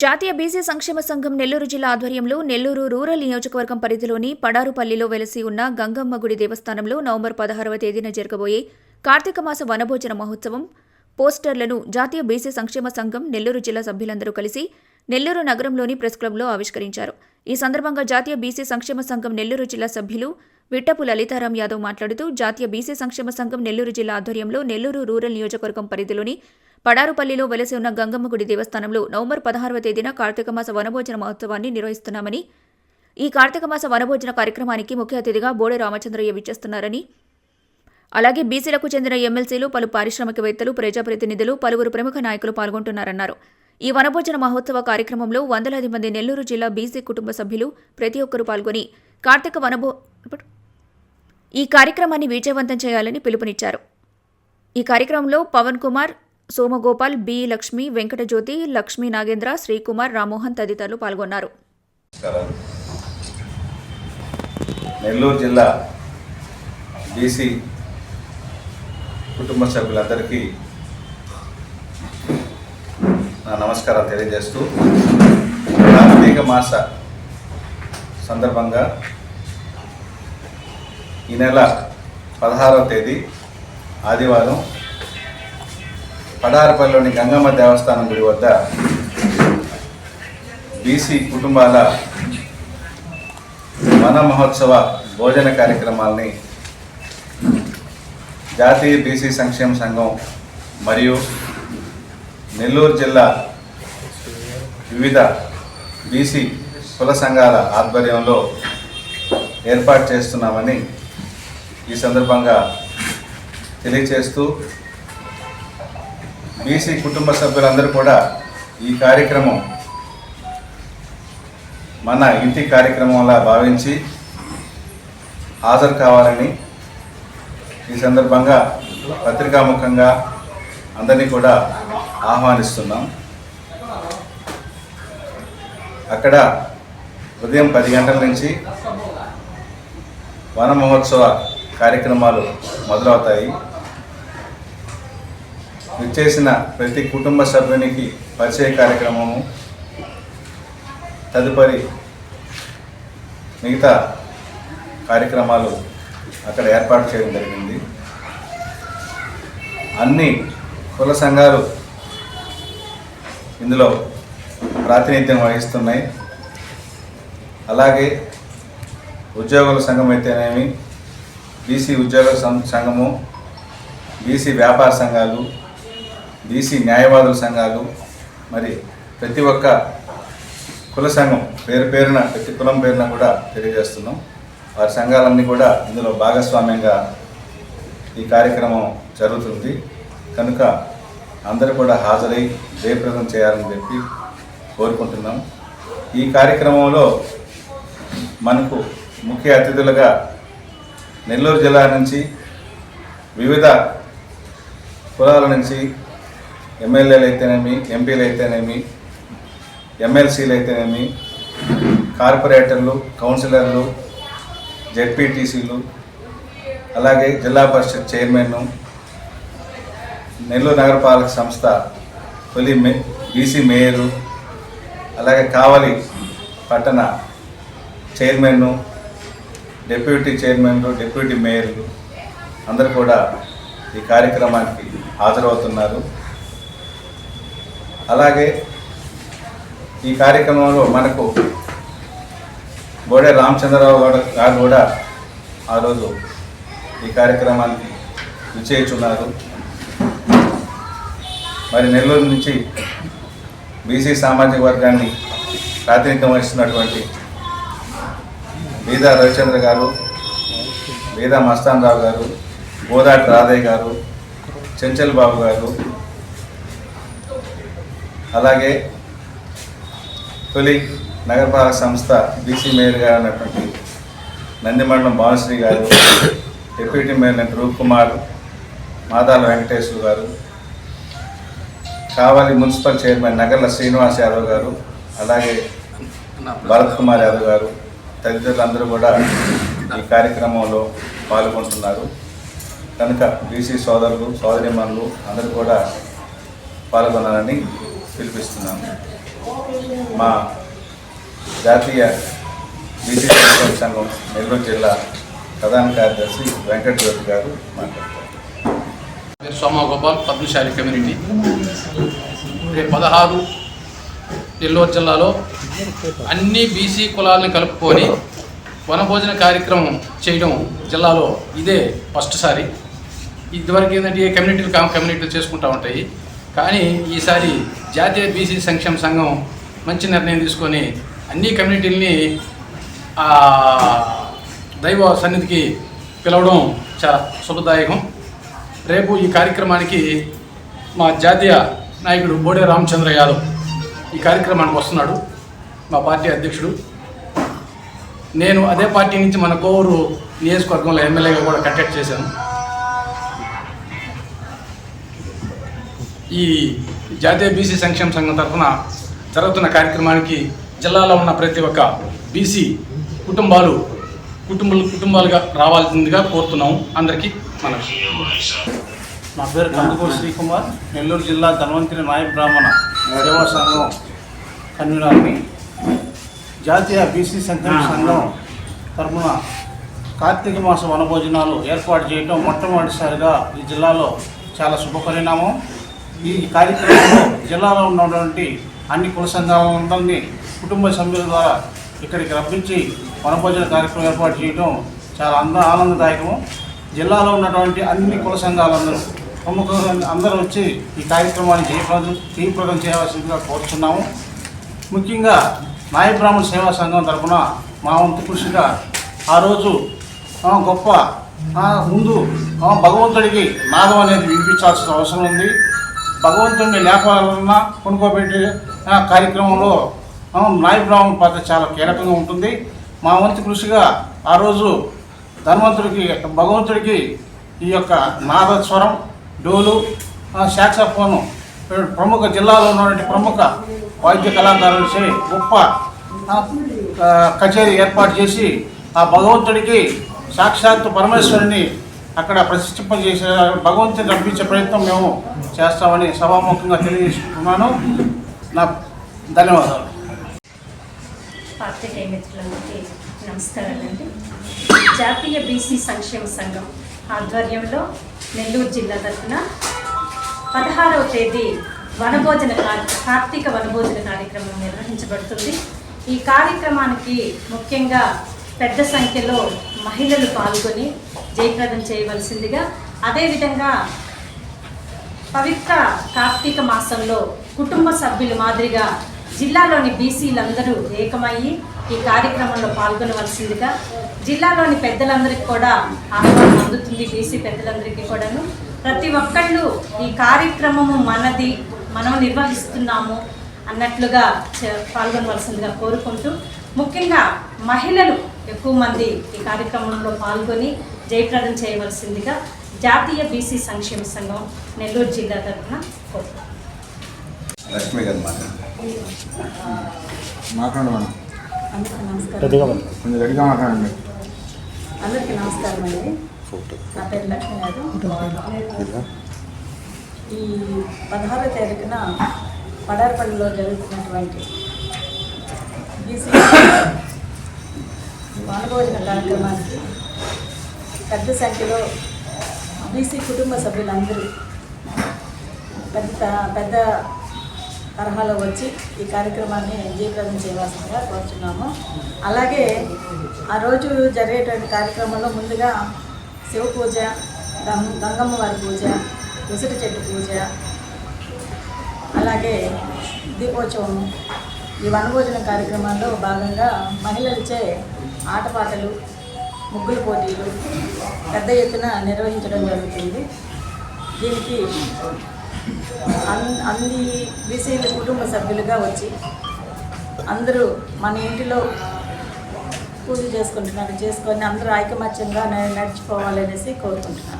జాతీయ బీసీ సంక్షేమ సంఘం నెల్లూరు జిల్లా ఆధ్వర్యంలో నెల్లూరు రూరల్ నియోజకవర్గం పరిధిలోని పడారుపల్లిలో వెలసి ఉన్న గంగమ్మ గుడి దేవస్థానంలో నవంబర్ పదహారవ తేదీన జరగబోయే కార్తీక మాస వనభోజన మహోత్సవం పోస్టర్లను జాతీయ బీసీ సంక్షేమ సంఘం నెల్లూరు జిల్లా సభ్యులందరూ కలిసి నెల్లూరు నగరంలోని ప్రెస్ క్లబ్లో ఆవిష్కరించారు. ఈ సందర్భంగా జాతీయ బీసీ సంక్షేమ సంఘం నెల్లూరు జిల్లా సభ్యులు విట్టపు లలితారాం యాదవ్ మాట్లాడుతూ జాతీయ బీసీ సంక్షేమ సంఘం నెల్లూరు జిల్లా ఆధ్వర్యంలో నెల్లూరు రూరల్ నియోజకవర్గం పరిధిలోని పడారుపల్లిలో వెలసి ఉన్న గంగమ్మ గుడి దేవస్థానంలో నవంబర్ పదహారవ తేదీన కార్తీక మాస వనభోజన మహోత్సవాన్ని నిర్వహిస్తున్నామని ఈ కార్తీక మాస వనభోజన కార్యక్రమానికి ముఖ్య అతిథిగా బోడే రామచంద్రయ్య విచ్చేస్తున్నారని అలాగే బీసీలకు చెందిన ఎమ్మెల్సీలు పలు పారిశ్రామికవేత్తలు ప్రజాప్రతినిధులు పలువురు ప్రముఖ నాయకులు పాల్గొంటున్నారన్నారు. ఈ వనభోజన మహోత్సవ కార్యక్రమంలో వందలాది మంది నెల్లూరు జిల్లా బీసీ కుటుంబ సభ్యులు ప్రతి ఒక్కరూ పాల్గొని కార్తీక వనభో ఈ కార్యక్రమాన్ని విజయవంతం చేయాలని పిలుపునిచ్చారు. ఈ కార్యక్రమంలో పవన్ కుమార్ సోమగోపాల్ బి. లక్ష్మి వెంకటజ్యోతి లక్ష్మీ నాగేంద్ర శ్రీకుమార్ రామ్మోహన్ తదితరులు పాల్గొన్నారు. నెల్లూరు జిల్లా బీసీ కుటుంబ సభ్యులందరికీ నా నమస్కారాలు తెలియజేస్తూ కార్తీక మాస సందర్భంగా ఈ నెల పదహారవ తేదీ ఆదివారం పడారిపల్లిలోని గంగమ్మ దేవస్థానం గుడి వద్ద బీసీ కుటుంబాల వన మహోత్సవ భోజన కార్యక్రమాల్ని జాతీయ బీసీ సంక్షేమ సంఘం మరియు నెల్లూరు జిల్లా వివిధ బీసీ కుల సంఘాల ఆధ్వర్యంలో ఏర్పాటు చేస్తున్నామని ఈ సందర్భంగా తెలియచేస్తూ బీసీ కుటుంబ సభ్యులందరూ కూడా ఈ కార్యక్రమం మన ఇంటి కార్యక్రమంలా భావించి హాజరు కావాలని ఈ సందర్భంగా పత్రికాముఖంగా అందరినీ కూడా ఆహ్వానిస్తున్నాం. అక్కడ ఉదయం పది గంటల నుంచి వన మహోత్సవ కార్యక్రమాలు మొదలవుతాయి. విచ్చేసిన ప్రతి కుటుంబ సభ్యునికి పరిచయ కార్యక్రమము. తదుపరి మిగతా కార్యక్రమాలు అక్కడ ఏర్పాటు చేయడం జరిగింది. అన్ని కుల సంఘాలు ఇందులో ప్రాతినిధ్యం వహిస్తున్నాయి. అలాగే ఉద్యోగుల సంఘం అయితేనేమి బీసీ ఉద్యోగుల సంఘము బీసీ వ్యాపార సంఘాలు బీసీ న్యాయవాదుల సంఘాలు మరి ప్రతి ఒక్క కుల సంఘం పేరు పేరున ప్రతి కులం పేరున కూడా తెలియజేస్తున్నాం. వారి సంఘాలన్నీ కూడా ఇందులో భాగస్వామ్యంగా ఈ కార్యక్రమం జరుగుతుంది. కనుక అందరూ కూడా హాజరై జయప్రదం చేయాలని చెప్పి కోరుకుంటున్నాం. ఈ కార్యక్రమంలో మనకు ముఖ్య అతిథులుగా నెల్లూరు జిల్లా నుంచి వివిధ కులాల నుంచి ఎమ్మెల్యేలు అయితేనేమి ఎంపీలు అయితేనేమి ఎమ్మెల్సీలు అయితేనేమి కార్పొరేటర్లు కౌన్సిలర్లు జెడ్పీటీసీలు అలాగే జిల్లా పరిషత్ చైర్మన్ నెల్లూరు నగరపాలక సంస్థ తొలి మే బీసీ మేయరు అలాగే కావలి పట్టణ చైర్మన్ డిప్యూటీ చైర్మన్లు డిప్యూటీ మేయర్లు అందరూ కూడా ఈ కార్యక్రమానికి హాజరవుతున్నారు. అలాగే ఈ కార్యక్రమంలో మనకు బోడే రామచంద్రరావు గారు గారు కూడా ఆ రోజు ఈ కార్యక్రమానికి విచ్చేయుచున్నారు. మరి నెల్లూరు నుంచి బీసీ సామాజిక వర్గాన్ని ప్రాతినిధ్యం వహిస్తున్నటువంటి బీదా రవిచంద్ర గారు బీదా మస్తాన్ రావు గారు గోదాటి రాధయ్య గారు చెంచల్ బాబు గారు అలాగే తొలి నగరపాలక సంస్థ బీసీ మేయర్ గారు అన్నటువంటి నందిమండలం భానుశ్రీ గారు డిప్యూటీ మేయర్ రూప్ కుమార్ మాదాల వెంకటేశ్వర గారు కావాలి మున్సిపల్ చైర్మన్ నగర్ల శ్రీనివాస్ యాదవ్ గారు అలాగే భరత్ కుమార్ యాదవ్ గారు తదితరులందరూ కూడా ఈ కార్యక్రమంలో పాల్గొంటున్నారు. కనుక బీసీ సోదరులు సోదరిమణులు అందరూ కూడా పాల్గొనాలని పిలిపిస్తున్నాను. మా జాతీయ బీసీ సంఘం నెల్లూరు జిల్లా ప్రధాన కార్యదర్శి వెంకట జ్యోతి గారు మాట్లాడతారు. పేరు సోమగోపాల్ పద్మశాలి కమ్యూనిటీ. రేపు పదహారు నెల్లూరు జిల్లాలో అన్ని బీసీ కులాలను కలుపుకొని వనభోజన కార్యక్రమం చేయడం జిల్లాలో ఇదే ఫస్ట్ సారి. ఇదివరకు ఏంటంటే ఏ కమ్యూనిటీలు కమ్యూనిటీలు చేసుకుంటూ ఉంటాయి. కానీ ఈసారి జాతీయ బీసీ సంక్షేమ సంఘం మంచి నిర్ణయం తీసుకొని అన్ని కమ్యూనిటీలని దైవ సన్నిధికి పిలవడం చాలా శుభదాయకం. రేపు ఈ కార్యక్రమానికి మా జాతీయ నాయకుడు బోడే రామచంద్ర యాదవ్ ఈ కార్యక్రమానికి వస్తున్నాడు మా పార్టీ అధ్యక్షుడు. నేను అదే పార్టీ నుంచి మన కోవూరు నియోజకవర్గంలో ఎమ్మెల్యేగా కూడా కంటెక్ట్ చేశాను. ఈ జాతీయ బీసీ సంక్షేమ సంఘం తరఫున జరుగుతున్న కార్యక్రమానికి జిల్లాలో ఉన్న ప్రతి ఒక్క బీసీ కుటుంబాలు కుటుంబాలు కుటుంబాలుగా రావాల్సిందిగా కోరుతున్నాము అందరికీ మన నా పేరు కందుకూరు శ్రీకుమార్ నెల్లూరు జిల్లా ధన్వంతరి నాయ బ్రాహ్మణ సేవా సంఘం కన్వీనర్ని. జాతీయ బీసీ సంక్షేమ సంఘం తరఫున కార్తీక మాస వనభోజనాలు ఏర్పాటు చేయడం మొట్టమొదటిసారిగా ఈ జిల్లాలో చాలా శుభపరిణామం. ఈ కార్యక్రమంలో జిల్లాలో ఉన్నటువంటి అన్ని కుల సంఘాలందరినీ కుటుంబ సభ్యుల ద్వారా ఇక్కడికి రప్పించి వనభోజన కార్యక్రమం ఏర్పాటు చేయడం చాలా అంద ఆనందదాయకము. జిల్లాలో ఉన్నటువంటి అన్ని కుల సంఘాలందరూ ప్రముఖంగా అందరూ వచ్చి ఈ కార్యక్రమాన్ని జయప్రదం జయప్రదం చేయవలసిందిగా కోరుతున్నాము ముఖ్యంగా నాయ బ్రాహ్మణ సేవా సంఘం తరఫున మా వంతు కృషిగా ఆ రోజు గొప్ప ముందు భగవంతుడికి నాదం అనేది వినిపించాల్సిన అవసరం ఉంది. భగవంతుడిని లేపాలన్న కొనుక్కోబెట్టే కార్యక్రమంలో నాయబ్రాహ్మణ పాత్ర చాలా కీలకంగా ఉంటుంది. మా వంతు కృషిగా ఆ రోజు ధన్వంతుడికి భగవంతుడికి ఈ యొక్క నాదస్వరం డోలు ఆ, శాక్సఫోను ప్రముఖ జిల్లాలో ఉన్నటువంటి ప్రముఖ వాద్య కళాకారులచే గొప్ప కచేరీ ఏర్పాటు చేసి ఆ భగవంతుడికి సాక్షాత్తు పరమేశ్వరుని అక్కడ ప్రతిష్ఠింపజేసే భగవంతుని రప్పించే ప్రయత్నం మేము చేస్తామని సభాముఖంగా తెలియజేసుకున్నాను నా ధన్యవాదాలు. పార్టీ మిత్రులందరికీ నమస్కారాలండి. జాతీయ బీసీ సంక్షేమ సంఘం ఆధ్వర్యంలో నెల్లూరు జిల్లా తరఫున పదహారవ తేదీ వనభోజన కార్తీక వనభోజన కార్యక్రమం నిర్వహించబడుతుంది. ఈ కార్యక్రమానికి ముఖ్యంగా పెద్ద సంఖ్యలో మహిళలు పాల్గొని జయప్రదం చేయవలసిందిగా అదేవిధంగా పవిత్ర కార్తీక మాసంలో కుటుంబ సభ్యులు మాదిరిగా జిల్లాలోని బీసీలందరూ ఏకమయ్యి ఈ కార్యక్రమంలో పాల్గొనవలసిందిగా జిల్లాలోని పెద్దలందరికీ కూడా ఆహ్వానం అందుతుంది బీసీ పెద్దలందరికీ కూడాను. ప్రతి ఒక్కళ్ళు ఈ కార్యక్రమము మనది మనం నిర్వహిస్తున్నాము అన్నట్లుగా చ- పాల్గొనవలసిందిగా కోరుకుంటూ ముఖ్యంగా మహిళలు ఎక్కువ మంది ఈ కార్యక్రమంలో పాల్గొని జయప్రదం చేయవలసిందిగా జాతీయ బీసీ సంక్షేమ సంఘం నెల్లూరు జిల్లా తరఫున లక్ష్మి గారు మాట్లాడండి. అందరికీ నమస్కారం అండి. నా పేరు లక్ష్మి గారు. ఈ పదహారో తారీఖున పడారపల్లిలో జరుగుతున్నటువంటి బీసీ వనభోజన కార్యక్రమానికి పెద్ద సంఖ్యలో బీసీ కుటుంబ సభ్యులందరూ పెద్ద పెద్ద తరహాలో వచ్చి ఈ కార్యక్రమాన్ని జీవితం చేయవలసిందిగా కోరుచున్నాము. అలాగే ఆ రోజు జరిగేటువంటి కార్యక్రమంలో ముందుగా శివ పూజ గం- గంగమ్మ వారి పూజ ఉసిరి చెట్టు పూజ అలాగే దీపోత్సవం ఈ వనభోజన కార్యక్రమాల్లో భాగంగా మహిళలచే ఆటపాటలు ముగ్గుల పోటీలు పెద్ద ఎత్తున నిర్వహించడం జరుగుతుంది. దీనికి అన్- అన్ని బీసీల కుటుంబ సభ్యులుగా వచ్చి అందరూ మన ఇంటిలో పూజ చేసుకుంటున్నారు. చేసుకొని అందరూ ఐకమత్యంగా నడుచుకోవాలనేసి కోరుకుంటున్నాను